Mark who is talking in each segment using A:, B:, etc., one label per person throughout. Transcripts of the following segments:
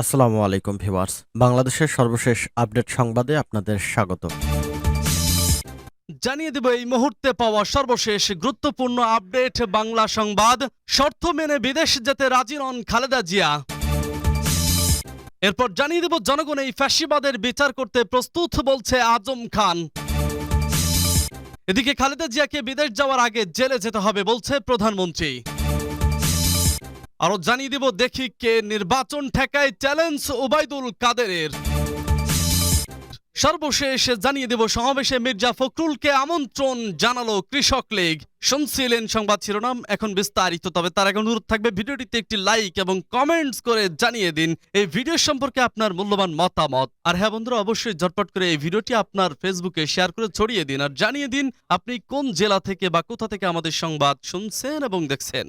A: আসসালামু আলাইকুম ভিউয়ার্স। বাংলাদেশের সর্বশেষ আপডেট সংবাদে আপনাদের স্বাগত।
B: জানিয়ে দেব এই মুহূর্তে পাওয়া সর্বশেষ গুরুত্বপূর্ণ আপডেট বাংলা সংবাদ। শর্ত মেনে বিদেশ যেতে রাজি নন খালেদা জিয়া। এরপর জানিয়ে দেব জনগণ এই ফ্যাসিবাদের বিচার করতে প্রস্তুত বলছে আজম খান। এদিকে খালেদা জিয়াকে বিদেশ যাওয়ার আগে জেলে যেতে হবে বলছে প্রধানমন্ত্রী। আরও জানিয়ে দেব, দেখি কে নির্বাচন ঠেকায় চ্যালেঞ্জ ওবায়দুল কাদেরের। সর্বশেষ জানিয়ে দেব, সমাবেশে মির্জা ফখরুলকে আমন্ত্রণ জানালো কৃষক লীগ। শুনছিলেন সংবাদ শিরোনাম, এখন বিস্তারিত, তবে তার এখন অনুরোধ থাকবে, ভিডিওটিতে একটি লাইক এবং কমেন্টস করে জানিয়ে দিন। এই ভিডিও সম্পর্কে আপনার মূল্যবান মতামত। আর হ্যাঁ বন্ধুরা, অবশ্যই ঝটপট করে এই ভিডিওটি আপনার ফেসবুকে শেয়ার করে ছড়িয়ে দিন। আর জানিয়ে দিন, আপনি কোন জেলা থেকে বা কোথা থেকে আমাদের সংবাদ শুনছেন এবং দেখছেন।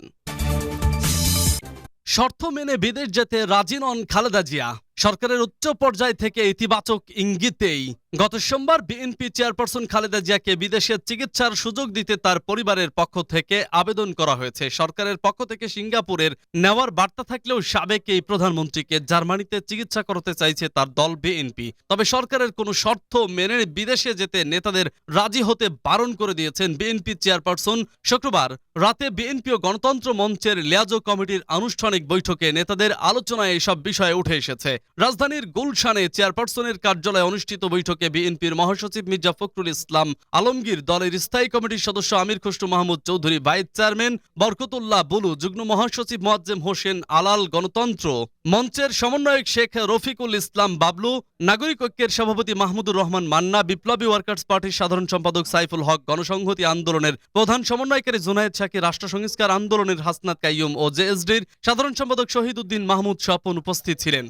B: শর্ত মেনে বিদেশ যেতে রাজি নন খালেদা জিয়া। সরকারের উচ্চ পর্যায় থেকে ইতিবাচক ইঙ্গিতেই গত সোমবার বিএনপি চেয়ারপারসন খালেদা জিয়াকে বিদেশে চিকিৎসার সুযোগ দিতে তার পরিবারের পক্ষ থেকে আবেদন করা হয়েছে। সরকারের পক্ষ থেকে সিঙ্গাপুরের নেওয়ার বার্তা থাকলেও সাবেক এই প্রধানমন্ত্রীকে জার্মানিতে চিকিৎসা করতে চাইছে তার দল বিএনপি। তবে সরকারের কোনো শর্ত মেনে বিদেশে যেতে নেতাদের রাজি হতে বারণ করে দিয়েছেন বিএনপি চেয়ারপারসন। শুক্রবার রাতে বিএনপি ও গণতন্ত্র মঞ্চের লিয়াজো কমিটির আনুষ্ঠানিক বৈঠকে নেতাদের আলোচনায় এসব বিষয়ে উঠে এসেছে। রাজধানীর গুলশানে চেয়ারপারসনের কার্যালয়ে অনুষ্ঠিত বৈঠকে বিএনপির মহাসচিব মির্জা ফখরুল ইসলাম, আলমগীর দলের স্থায়ী কমিটির সদস্য আমির খসরু মাহমুদ চৌধুরী, ভাইস চেয়ারম্যান বরকতুল্লাহ বুলু, যুগ্ম মহাসচিব মোয়াজ্জেম হোসেন, আলাল গণতন্ত্র মঞ্চের সমন্বয়ক শেখ রফিকুল ইসলাম বাবলু, নাগরিক ঐক্যের সভাপতি মাহমুদুর রহমান মান্না, বিপ্লবী ওয়ার্কার্স পার্টির সাধারণ সম্পাদক সাইফুল হক, গণসংহতি আন্দোলনের প্রধান সমন্বয়কারী জুনায়েদ শাকি রাষ্ট্র সংস্কার আন্দোলনের হাসনাত কাইয়ুম ও জেএসডির সাধারণ সম্পাদক শহীদ উদ্দিন মাহমুদ স্বপন উপস্থিত ছিলেন।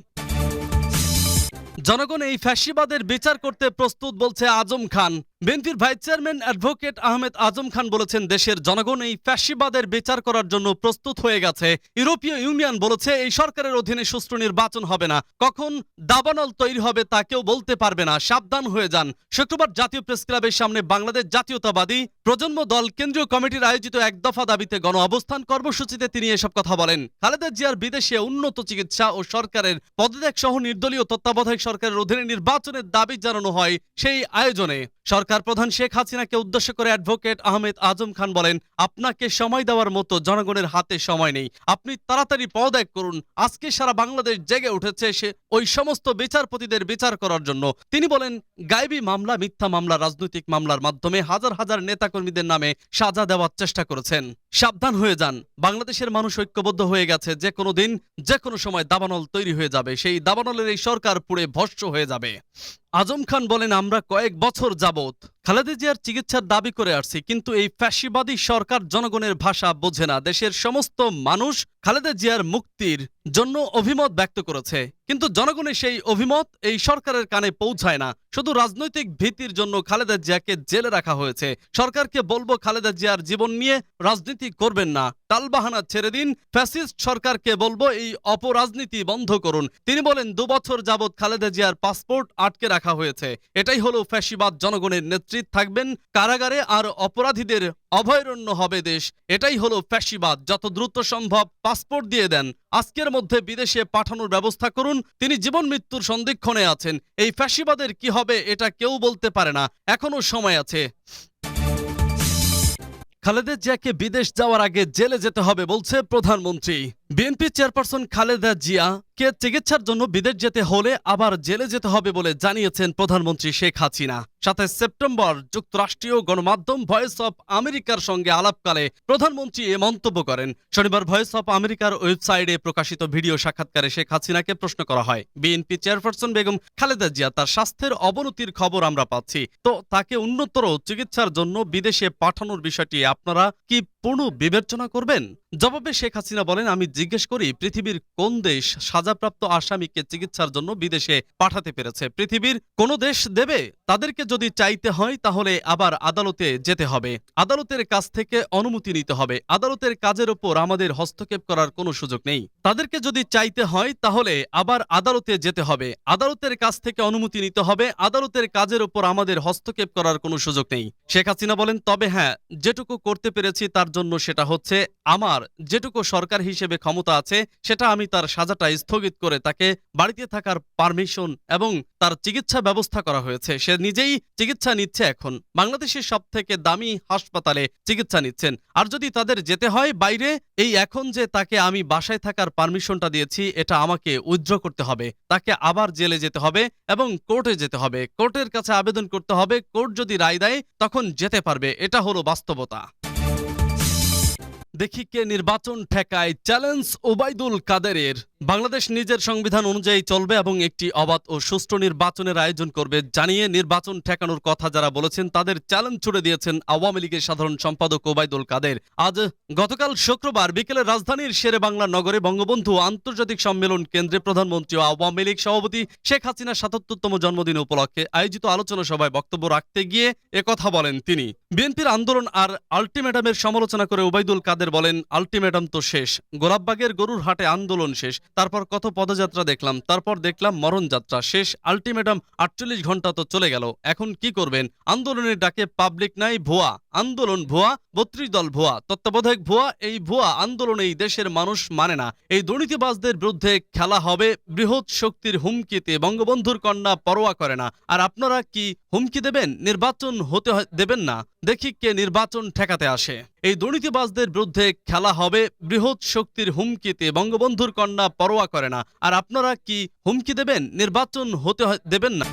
B: জনগণ এই ফ্যাসিবাদের বিচার করতে প্রস্তুত বলছে আজম খান। বিএনপির vice chairman advocate Ahmed Azam Khan বলেছেন, দেশের জনগণ এই ফ্যাসিবাদের বিচার করার জন্য প্রস্তুত হয়ে গেছে। ইউরোপীয় ইউনিয়ন বলেছে, এই সরকারের অধীনে সুষ্ঠু নির্বাচন হবে না। কখন দাবানল তৈরি হবে তা কেউ বলতে পারবে না। সাবধান হয়ে যান। শুক্রবার জাতীয় প্রেস ক্লাবের সামনে বাংলাদেশ জাতীয়তাবাদী প্রজন্ম দল কেন্দ্রীয় কমিটির আয়োজিত এক দফা দাবিতে গণ অবস্থান কর্মসূচিতে তিনি এসব কথা বলেন। খালেদা জিয়ার বিদেশে উন্নত চিকিৎসা ও সরকারের পদত্যাগ সহ নির্দলীয় তত্ত্বাবধায়ক সরকারের অধীনে নির্বাচনের দাবি জানানো হয় সেই আয়োজনে। সরকার প্রধান শেখ হাসিনাকে উদ্দেশ্য করে অ্যাডভোকেট আহমেদ আজম খান বলেন, আপনাকে সময় দেওয়ার মতো জনগণের হাতে সময় নেই। আপনি তাড়াতাড়ি পদত্যাগ করুন। আজকে সারা বাংলাদেশ জেগে উঠেছে সে, ওই সমস্ত বিচারপতিদের বিচার করার জন্য। তিনি বলেন, গায়েবী মামলা, মিথ্যা মামলা, রাজনৈতিক মামলার মাধ্যমে হাজার হাজার নেতাকর্মীদের নামে সাজা দেওয়ার চেষ্টা করেছেন। সাবধান হয়ে যান। বাংলাদেশের মানুষ ঐক্যবদ্ধ হয়ে গেছে। যে কোনো দিন, যে কোনো সময় দাবানল তৈরি হয়ে যাবে। সেই দাবানলের এই সরকার পুড়ে ভস্য হয়ে যাবে। আজম খান বলেন আমরা কয়েক বছর যাবত খালেদা জিয়ার চিকিৎসার দাবি করে আসছি, কিন্তু এই ফ্যাসিবাদী সরকার জনগণের ভাষা বোঝে না। দেশের সমস্ত মানুষ খালেদা জিয়ার মুক্তির জন্য অভিমত ব্যক্ত করেছে। কিন্তু জনগণের সেই অভিমত এই সরকারের কানে পৌঁছায় না। শুধু রাজনৈতিক ভীতির জন্য খালেদা জিয়াকে জেলে রাখা হয়েছে। সরকারকে বলব খালেদা জিয়ার জীবন নিয়ে রাজনীতি করবেন না। টালবাহানা ছেড়ে দিন। ফ্যাসিস্ট সরকারকে বলব এই অপরাজনীতি বন্ধ করুন। তিনি বলেন দুবছর যাবৎ খালেদা জিয়ার পাসপোর্ট আটকে রাখা হয়েছে। এটাই হলো ফ্যাসিবাদ জনগণের নেতৃত্ব। থাকবেন কারাগারে আর অপরাধীদের অভয়ারণ্য হবে দেশ। এটাই হলো ফ্যাসিবাদ। যত দ্রুত সম্ভব পাসপোর্ট দিয়ে দেন। আজকের মধ্যে বিদেশে পাঠানোর ব্যবস্থা করুন। তিনি জীবন মৃত্যুর সন্দিক্ষণে আছেন। এই ফ্যাসিবাদের কি হবে এটা কেউ বলতে পারে না। এখনও সময় আছে। খালেদা জিয়াকে বিদেশ যাওয়ার আগে জেলে যেতে হবে বলছে প্রধানমন্ত্রী। বিএনপি চেয়ারপারসন খালেদা জিয়া কে চিকিৎসার জন্য বিদেশ যেতে হলে আবার জেলে যেতে হবে বলে জানিয়েছেন প্রধানমন্ত্রী শেখ হাসিনা। সাতাশ সেপ্টেম্বর যুক্তরাষ্ট্রীয় গণমাধ্যম ভয়েস অফ আমেরিকার সঙ্গে আলাপকালে প্রধানমন্ত্রী এ মন্তব্য করেন। শনিবার ভয়েস অফ আমেরিকার ওয়েবসাইটে প্রকাশিত ভিডিও সাক্ষাৎকারে শেখ হাসিনাকে প্রশ্ন করা হয়, বিএনপি চেয়ারপারসন বেগম খালেদা জিয়া তার স্বাস্থ্যের অবনতির খবর আমরা পাচ্ছি। তো তাকে উন্নতর চিকিৎসার জন্য বিদেশে পাঠানোর বিষয়টি আপনারা কি পূর্ণ বিবেচনা করবেন? জবাবে শেখ হাসিনা বলেন, আমি জিজ্ঞেস করি, পৃথিবীর কোন দেশ সাজাপ্রাপ্ত আসামিকে চিকিৎসার জন্য বিদেশে পাঠাতে পেরেছে? পৃথিবীর কোন দেশ দেবে? তাদেরকে যদি চাইতে হয়, তাহলে আবার আদালতে যেতে হবে। আদালতের কাছ থেকে অনুমতি নিতে হবে। আদালতের কাজের ওপর আমাদের হস্তক্ষেপ করার কোনো সুযোগ নেই। তাদেরকে যদি চাইতে হয়, তাহলে আবার আদালতে যেতে হবে। আদালতের কাছ থেকে অনুমতি নিতে হবে। আদালতের কাজের ওপর আমাদের হস্তক্ষেপ করার কোনো সুযোগ নেই। শেখ হাসিনা বলেন, তবে হ্যাঁ যেটুকু করতে পেরেছি, তার জন্য সেটা হচ্ছে আমার আমার যেটুকু সরকার হিসেবে ক্ষমতা আছে, সেটা আমি তার সাজাটা স্থগিত করে তাকে বাড়িতে থাকার পারমিশন এবং তার চিকিৎসা ব্যবস্থা করা হয়েছে। সে নিজেই চিকিৎসা নিচ্ছে এখন। বাংলাদেশের সব থেকে দামি হাসপাতালে চিকিৎসা নিচ্ছেন। আর যদি তাদের যেতে হয় বাইরে, এই এখন যে তাকে আমি বাসায় থাকার পারমিশনটা দিয়েছি, এটা আমাকে উইথড্র করতে হবে। তাকে আবার জেলে যেতে হবে এবং কোর্টে যেতে হবে। কোর্টের কাছে আবেদন করতে হবে। কোর্ট যদি রায় দেয়, তখন যেতে পারবে। এটা হলো বাস্তবতা। দেখি কে নির্বাচন ঠেকায় চ্যালেঞ্জ ওবায়দুল কাদেরের। বাংলাদেশ নিজের সংবিধান অনুযায়ী চলবে এবং একটি অবাধ ও সুষ্ঠু নির্বাচনের আয়োজন করবে। জানিয়ে নির্বাচন ঠেকানোর কথা যারা বলেছেন, তাদের চ্যালেঞ্জ ছুড়ে দিয়েছেন আওয়ামী লীগের সাধারণ সম্পাদক ওবায়দুল কাদের। আজ গতকাল শুক্রবার বিকেলে রাজধানীর শেরে বাংলা নগরে বঙ্গবন্ধু আন্তর্জাতিক সম্মেলন কেন্দ্রে প্রধানমন্ত্রী ও আওয়ামী লীগ সভাপতি শেখ হাসিনার সাতাত্তরতম জন্মদিন উপলক্ষে আয়োজিত আলোচনা সভায় বক্তব্য রাখতে গিয়ে একথা বলেন তিনি। বিএনপির আন্দোলন আর আলটিমেটামের সমালোচনা করে ওবায়দুল কাদের বলেন, আলটিমেটাম তো শেষ। গোলাপবাগের গরুর হাটে আন্দোলন শেষ। তারপর কত পদযাত্রা দেখলাম, তারপর দেখলাম মরণযাত্রা শেষ আলটিমেটাম আটচল্লিশ ঘণ্টা তো চলে গেল। এখন কি করবেন? আন্দোলনের ডাকে পাবলিক নাই, ভুয়া। আন্দোলন ভুয়া, বত্রিশ দল ভুয়া। তত্ত্বাবধায়ক ভুয়া, এই ভুয়া আন্দোলন এই দেশের মানুষ মানে না। এই দুর্নীতিবাজদের বিরুদ্ধে খেলা হবে, বৃহৎ শক্তির হুমকিতে বঙ্গবন্ধুর কন্যা পরোয়া করে না। আর আপনারা কি হুমকি দেবেন? নির্বাচন হতে দেবেন না। দেখি কে নির্বাচন ঠেকাতে আসে। এই দুর্নীতিবাজদের বিরুদ্ধে খেলা হবে, বৃহৎ শক্তির হুমকিতে বঙ্গবন্ধুর কন্যা পরোয়া করে না। আর আপনারা কি হুমকি দেবেন? নির্বাচন হতে দেবেন না।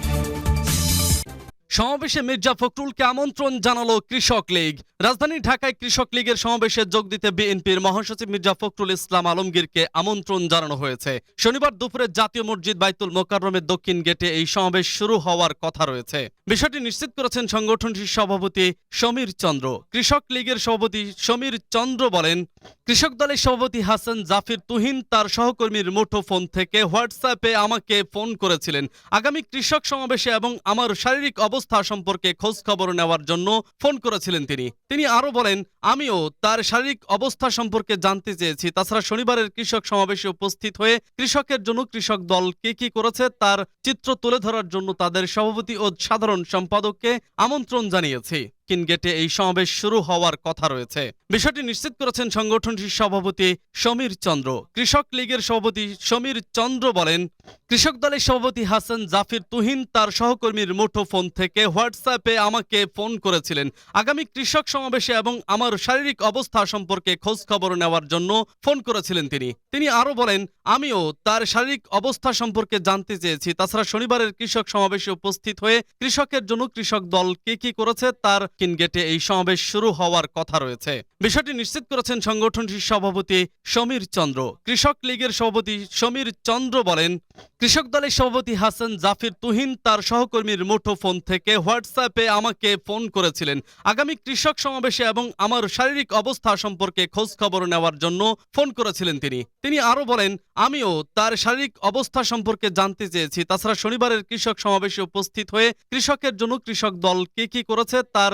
B: সমাবেশে মির্জা ফখরুলকে আমন্ত্রণ জানালো কৃষক লীগ। রাজধানী ঢাকায় কৃষক লীগের সমাবেশে যোগ দিতে বিএনপির মহাসচিব মির্জা ফখরুল ইসলাম আলমগীরকে আমন্ত্রণ জানানো হয়েছে। শনিবার দুপুরে জাতীয় মসজিদ বাইতুল মোকাররমের দক্ষিণ গেটে এই সমাবেশ শুরু হওয়ার কথা রয়েছে। বিষয়টি নিশ্চিত করেছেন সংগঠনটির সভাপতি সমীর চন্দ্র। কৃষক লীগের সভাপতি সমীর চন্দ্র বলেন, কৃষক দলের সভাপতি হাসান জাফির তুহিন তার সহকর্মীর মুঠোফোন থেকে হোয়াটসঅ্যাপে আমাকে ফোন করেছিলেন। আগামী কৃষক সমাবেশে এবং আমার শারীরিক অবস্থা সম্পর্কে খোঁজ খবর নেওয়ার জন্য ফোন করেছিলেন তিনি। তিনি আরও বলেন, আমিও তার শারীরিক অবস্থা সম্পর্কে জানতে চেয়েছি। তাছাড়া শনিবারের কৃষক সমাবেশে উপস্থিত হয়ে কৃষকের জন্য কৃষক দল কে কি করেছে তার চিত্র তুলে ধরার জন্য তাদের সভাপতি ও সাধারণ সম্পাদককে আমন্ত্রণ জানিয়েছি। দক্ষিণ গেটে এই সমাবেশ শুরু হওয়ার কথা রয়েছে। বিষয়টি নিশ্চিত করেছেন সংগঠনটির সভাপতি সমীর চন্দ্র। কৃষক লীগের সভাপতি সমীর চন্দ্র বলেন, কৃষক দলের সভাপতি হাসান জাফির তুহিন তার সহকর্মীর মুঠোফোন থেকে হোয়াটসঅ্যাপে আমাকে ফোন করেছিলেন। আগামী কৃষক সমাবেশে এবং আমার শারীরিক অবস্থা সম্পর্কে খোঁজ খবর নেওয়ার জন্য ফোন করেছিলেন তিনি। তিনি আরও বলেন, আমিও তার শারীরিক অবস্থা সম্পর্কে জানতে চেয়েছি। তাছাড়া শনিবারের কৃষক সমাবেশে উপস্থিত হয়ে কৃষকের জন্য কৃষক দল কে কি করেছে তার কিন গেটে এই সমাবেশ শুরু হওয়ার কথা রয়েছে। বিষয়টি নিশ্চিত করেছেন সংগঠনটির সভাপতি সমীর চন্দ্র। কৃষক লীগের সভাপতি সমীর চন্দ্র বলেন, কৃষক দলের সভাপতি হাসান জাফির তুহিন তার সহকর্মীর মুঠোফোন থেকে হোয়াটসঅ্যাপে আমাকে ফোন করেছিলেন। আগামী কৃষক সমাবেশে এবং আমার শারীরিক অবস্থা সম্পর্কে খোঁজ খবর নেওয়ার জন্য ফোন করেছিলেন তিনি। তিনি আরও বলেন, আমিও তার শারীরিক অবস্থা সম্পর্কে জানতে চেয়েছি। তাছাড়া শনিবারের কৃষক সমাবেশে উপস্থিত হয়ে কৃষকের জন্য কৃষক দল কে কি করেছে তার